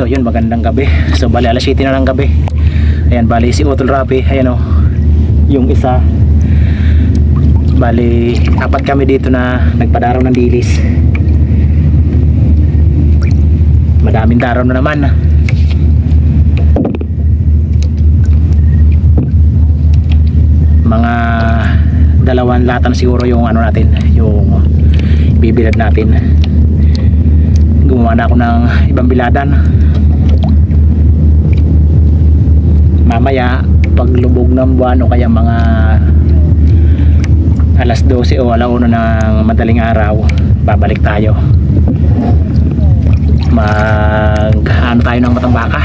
So yun, magandang gabi. So bali alas 7 na ng gabi. Ayan, bali si Utol Rapi. Ayan o, yung isa. Bali, apat kami dito na nagpadaraw ng dilis. Madaming daraw na naman. Mga dalawang latan siguro yung ano natin, yung bibilad natin gumawa na ako ng ibang biladan mamaya pag lubog ng buwan o kaya mga alas 12 o alauna ng madaling araw babalik tayo. Mag ano tayo ng matambaka?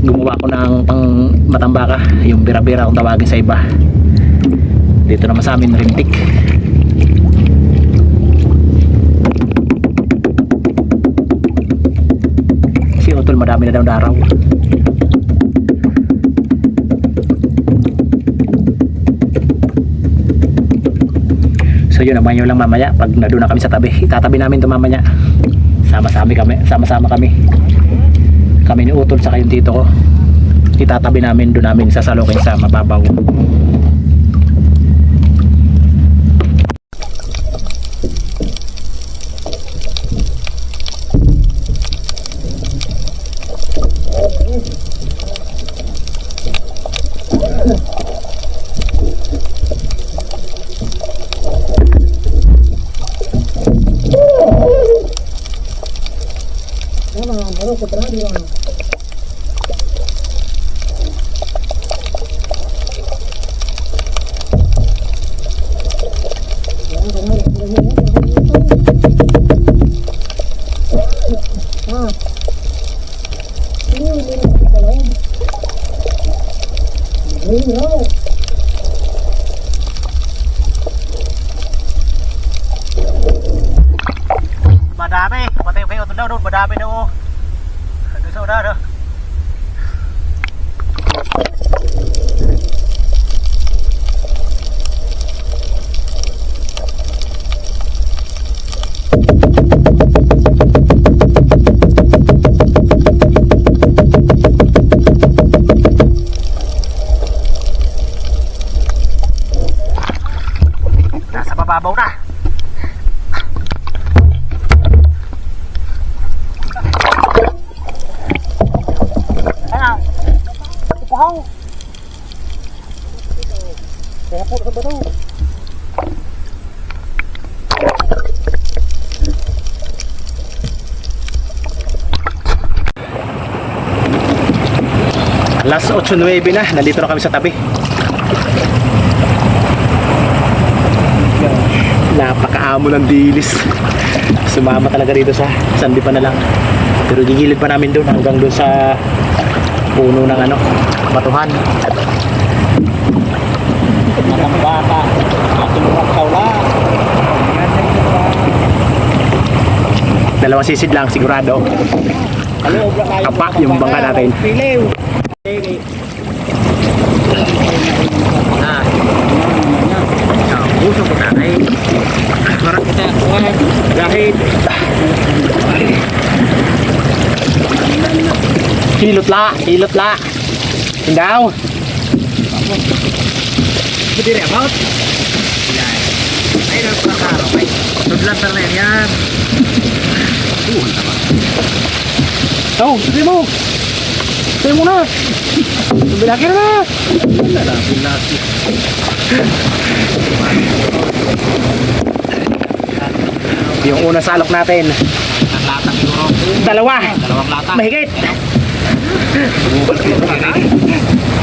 Gumawa ako ng pang matambaka yung bira-bira kung tawagin sa iba. Dito naman sa amin rintik. Si madami na daw daraw so yun abangan nyo lang mamaya. Pag nandun na kami sa tabi itatabi namin ito mamaya. Sama-sama kami sama-sama kami. Kami ni Utol sa yung tito ko. Itatabi namin doon namin sasalukin sa mababaw Alas 8.09 na, nandito na kami sa tabi. Napakaamo ng dilis. Sumama talaga rito sa sandi pa na lang. Pero gigilid pa namin doon hanggang doon sa puno ng ano, batuhan. Matambaka, ating rakawla. Dalawang sisid lang sigurado. Kapa yung bangka natin. Ah. Puso ko tatay. Parang kita dahil Hilot la, hilot la. Hindaw. Berdiri about? Yan. Ay, nang pangkaro. Ay, tudlan na rin yan. Uh, naman. Oh, sige mo. Sige mo na. Bilaki na na. Wala na, bilaki. Yung unang salok natin. Ang latang siguro. Dalawa. Dalawang lata. Mahigit.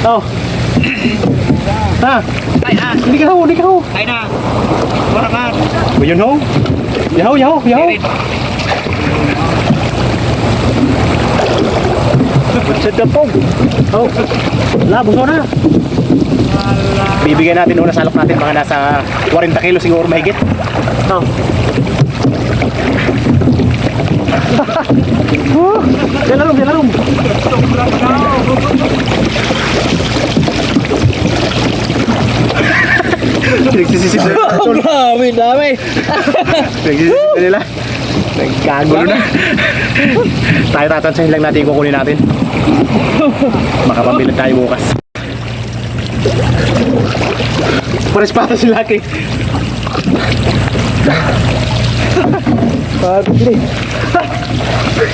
Oh. Ha? Ay, ah. Hindi ka ho, hindi ka ho. Ay na. Wala ka. Yun ho. Yaho, yaho, yaho. Sa tapog. Oh. Labos na. Bibigyan natin una salok natin mga nasa 40 kilo siguro mahigit. Oh. Oh, yan lalong, yan lalong. Nagsisisip na. Ang dami, dami. Nagsisisip na nila. Nagkagulo na. tayo tatansahin lang natin kukunin natin. Makapambilad tayo bukas. Pares pata si Lucky. Pagod. Pangalawa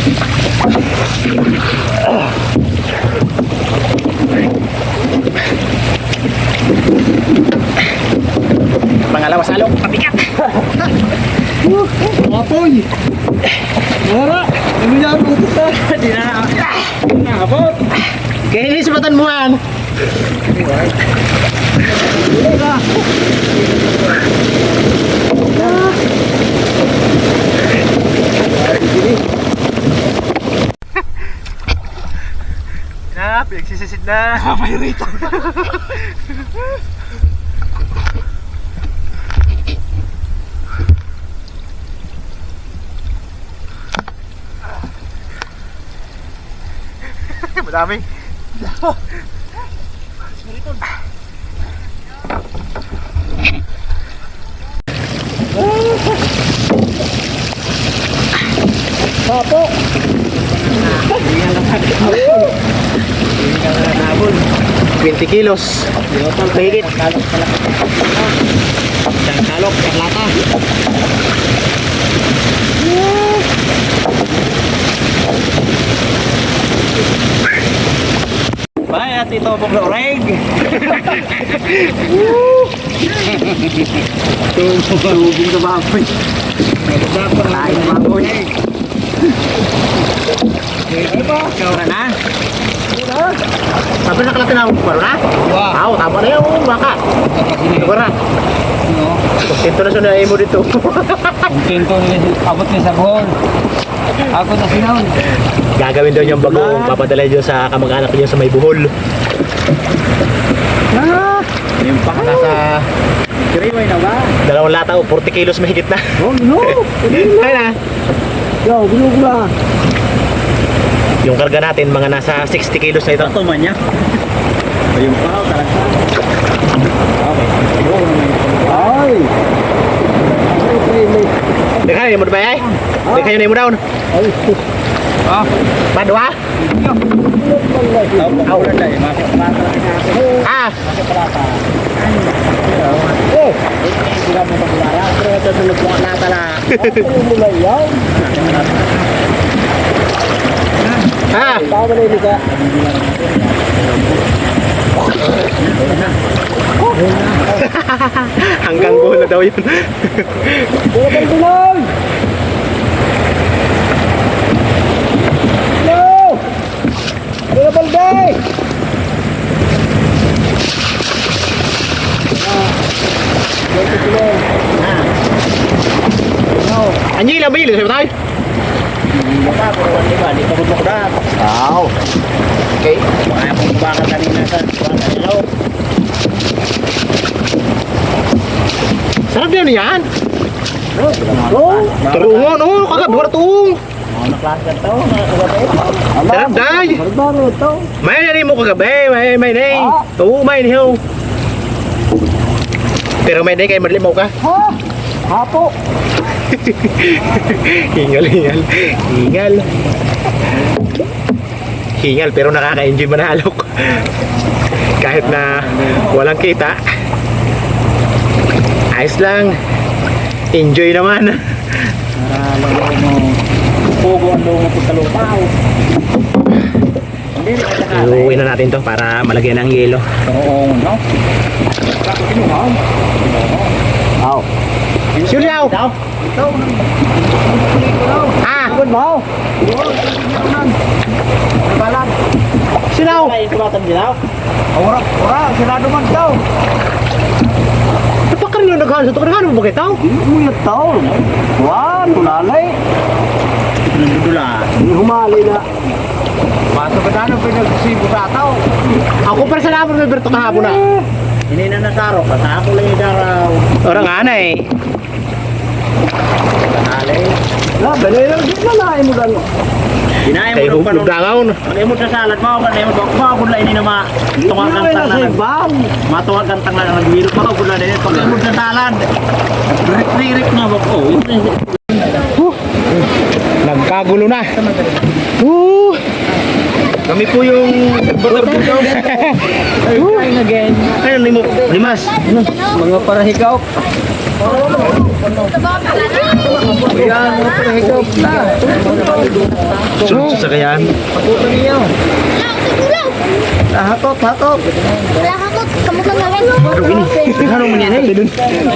sa alok, pabigat. Apoy! Wala! Ano yan? Puta! Di na nakabot! Kaya inisipatan mo man! Na, pinagsisisid na. Payrita. Madami. Papo. 20 kilos. Mahigit. Isang kalok, isang lata. Bye at ito po Reg. Tubing sa baboy. Lain na baboy. Ay ba? Ikaw na na? Sabi na kalatin ako paro na? Wow. Ako, tama na yun, baka. Sigura. Kontento na siya na mo dito. Kontento ni abot ni sa buhol. Ako na sinon. Gagawin daw niyang bagong papadala niyo sa kamag-anak niyo sa may buhol. Ah, Yung pa nasa Kiriway na ba? dalawang lata o 40 kilos mahigit na. Oh no! Ayun na. Yo, binugla. Yung karga natin, mga nasa 60 kilos na ito. Ito man niya. Ayun pa, talaga. Okay. Ay! Di kayo, mo ba ay? Di kayo na mo daw. Ah, Madwa? tao na dai, masuk plata na ako. Ah, plata. Eh, sila mo paglara, pero ito tulog mo na tala. Ako mo lang yan. ah. Tama na ka. Hanggang buhol na daw yun. Tulog tulog. No! Tulog balday. Anyi lang ba yun? Sabi tayo? Baka pero di ba di ko mo da. Wow. Okay. Ay mo baka kanina sa baka ilaw. Sarap yan yan. Oh, Turungon, oh, kagab, wala tuong. Ano Sarap day. May nani mo kagabi, may may nay. Ah. Oo, may niyo. Pero may nay kay madlimaw ka. Ha? Hapo. hingal, hingal. Hingal. Hingal, pero nakaka-enjoy manalok. Kahit na walang kita. Ayos lang. Enjoy naman. Pugo ang ko sa lupaw. Iuwi na natin to para malagyan ng yelo. Oo, no? Aw. Sulyaw! Daw. Ah! Good mo. Balan. Sinaw! Ay, kumatan dilaw. Ora, ora, sila duman daw. Ba't pa ka rin yung naghahan sa? Naghahan mo ba kita? Uyat tao. Wan, tulalay. Nandudula. Humali na. Pasok ka na, pinagsibo sa tao. Ako pa sa naman ng Berto kahapon na. Hindi na nasaro, kasako lang yung daraw. Orang nga eh. Alay. La, balay lang din na lain mo gano. Dinahin mo hubog pa dangaw na. Mo sa salad mo, kanay mo bako mo kung lain na ma tunga Ano kantang na na sa ibang? matuwa kantang na nagwiro pa kung lain pag mo sa salad. Rik rik na bako. Nagkagulo na. Woo! Kami po yung motor dito. Trying again. Ayun, limo. Limas. Mga parahikaw. Yan, mga parahikaw. Na. Sunod sa sakayan. Pakuto niyo. Ah, hatot, hatot. Wala ka ko, kamukha nga rin. Pero ini, ano man yan eh.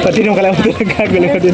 Pati nung kalaman ito nagkagulo ko din.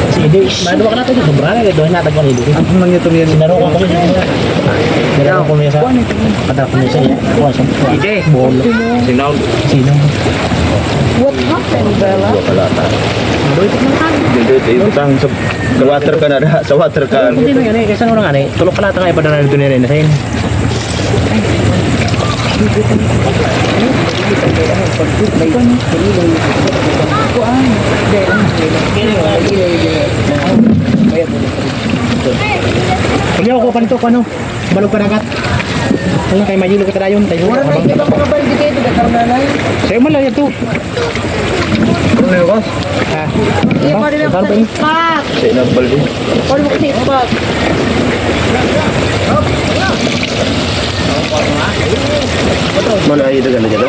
sige, maduwa ka natin. Sobrang na, doon natin ko nito. Ang mga ito niyan. Sinaro ko kami. Sinaro ko kami sa... Kadang kami sa iya. Kuha sa... Ide. Bolo. Sinaw. Sino? Dito, ito utang sa sa water ka na da. Sa water ka. Hindi mo yan eh. Kasi ano nga eh. Tulog ka natin nga ipadala na doon rin na sa'yo. Hindi ako kuha nito kung ano. Balog pa dagat. Wala kay Majilo kita dayon. Tayo. Abang Di ba mga baldi kayo? Tiga karnanay. Sa'yo man lang ito. Ano na yun, Ha? Ba? Saan ba yun? Sa inagbal din. Paano mo kasi ipak? Malayo dagan na dyan.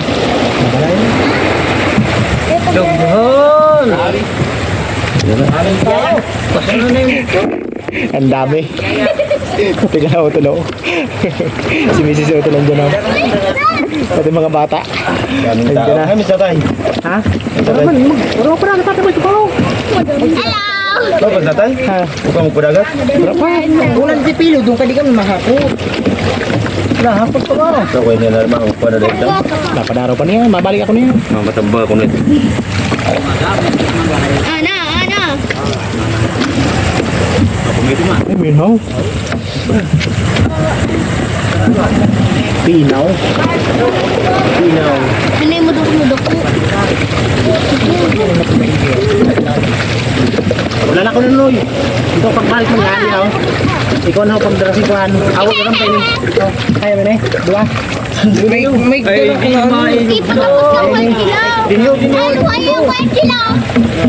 oh. Dughon. Ang dami. Tingnan na utulo. si Mrs. Utulo dyan ako. Pati mga bata. Ayun ka na. Ay, Mr. Tay. Ha? Ano man? Wala pa na nagtatamay ko. Hello! Na tay? Ha? Buka mo padagat? Wala pa. Ulan si Pilo, doon ka di kami mahapot. Nahapot pa ba? Sa kuya nila naman ang pada dito. Napadaraw pa niya. Mabalik ako niya. Mamatamba ko nito. Ana, ana. Ay, minaw. Pinaw. Pinaw. Mo doon mo doon. Wala na ko na Noy. Ito pagbalik mo yan. Yaw. Ikaw na ko. Awag ka lang pa yun. Ito. Kaya mo na eh. Dua. May, may Ay, dala ko na Di pa tapos ka one kilo. Dinyo, dinyo. Ano ayaw one kilo?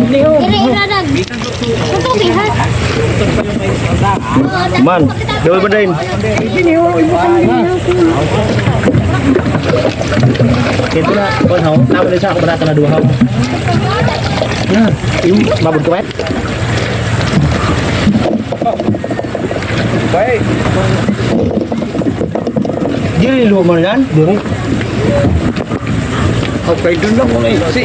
Dinyo. Ito. Man, dawal ba din? Ito na. Kung haw. Tama na siya ako. Barata na dua haw. Yan. Yung babod ko wet. Dili luwa mo yan? Diri. Okay, doon lang muna isi.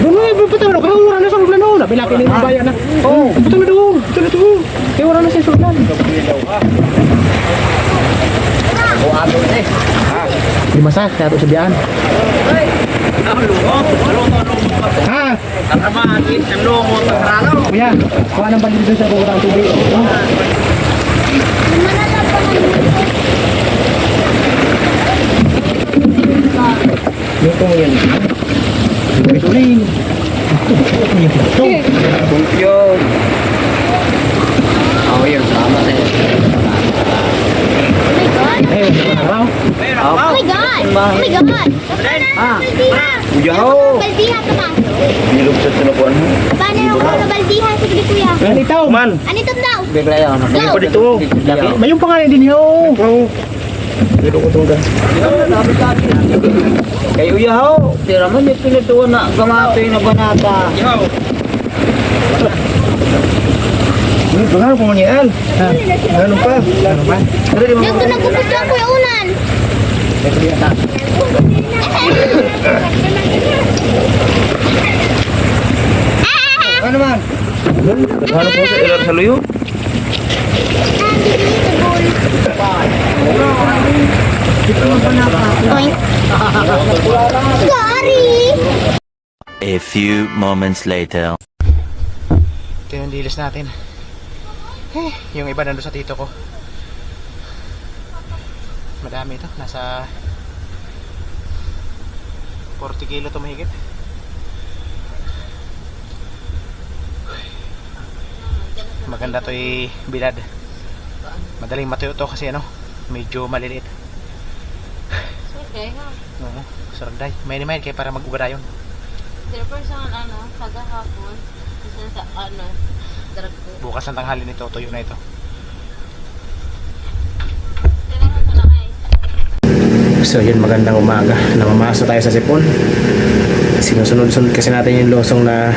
Doon na. Putang na. Kaya wala na sa ulan. Nabilaki na yung bayan na. Oo. Putang na doon. Putang na doon. Kaya wala na sa ulan. Lima sa. Kaya ito sa biyaan. Ha? Kuya, kuha ng bandil doon sa bukod ang tubig. Oh. Luto mo yan. Ito rin. Ito. Yun. Oh, yun. Tama sa'yo. Eh, ito na raw. Oh my God! Oh my God! Ah. Baldiha! Uyaw! Baldiha ka ma. Bilog sa tinukuan mo. Paano na ako na baldiha? Sige kuya. Man, Ano ito daw? Bigla yun. hindi pa dito. May yung pangalan din yun. Oo. Dito ko tugan. Kayo yahaw. Tira mo, may pinituwa na gamatoy na banata. Bagaano po man yan? Ha? Ano pa? Ano ba? Pero di mo Dito nagpupusto ako yung unan. Ano man? Ano po sa ilar sa luyo? Sorry! A few moments later. Ito yung dilis natin. Eh, yung iba nandun sa tito ko. Madami ito. Nasa 40 kilo to mahigit. Maganda to eh, bilad. Madaling matuyo to kasi ano, medyo maliliit. Okay, ha? Oo, saragday. May main kaya para mag-ugara yun. Pero person, ano, kagahapon, isa sa, ano, drag ko. Bukas ng tanghali nito, tuyo na ito. So yun, magandang umaga. Namamasa tayo sa sipon. Sinusunod-sunod kasi natin yung losong na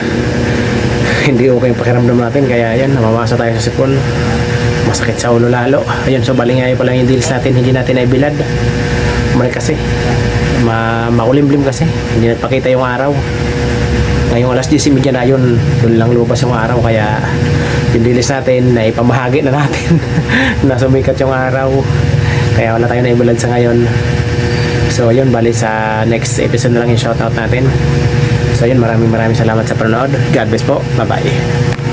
hindi okay yung pakiramdam natin. Kaya yan, namamasa tayo sa sipon. Masakit sa ulo lalo. Ayun, so balingay pa lang yung deals natin. Hindi natin na ibilad. Mali kasi. Ma makulimlim kasi. Hindi nagpakita yung araw. Ngayong alas 10.30 na yun, doon lang lumabas yung araw. Kaya yung deals natin, na ipamahagi na natin. na sumikat yung araw. Kaya wala tayo na ibilad sa ngayon. So yun, bali sa next episode na lang yung shoutout natin. So yun, maraming maraming salamat sa panonood. God bless po. Bye-bye.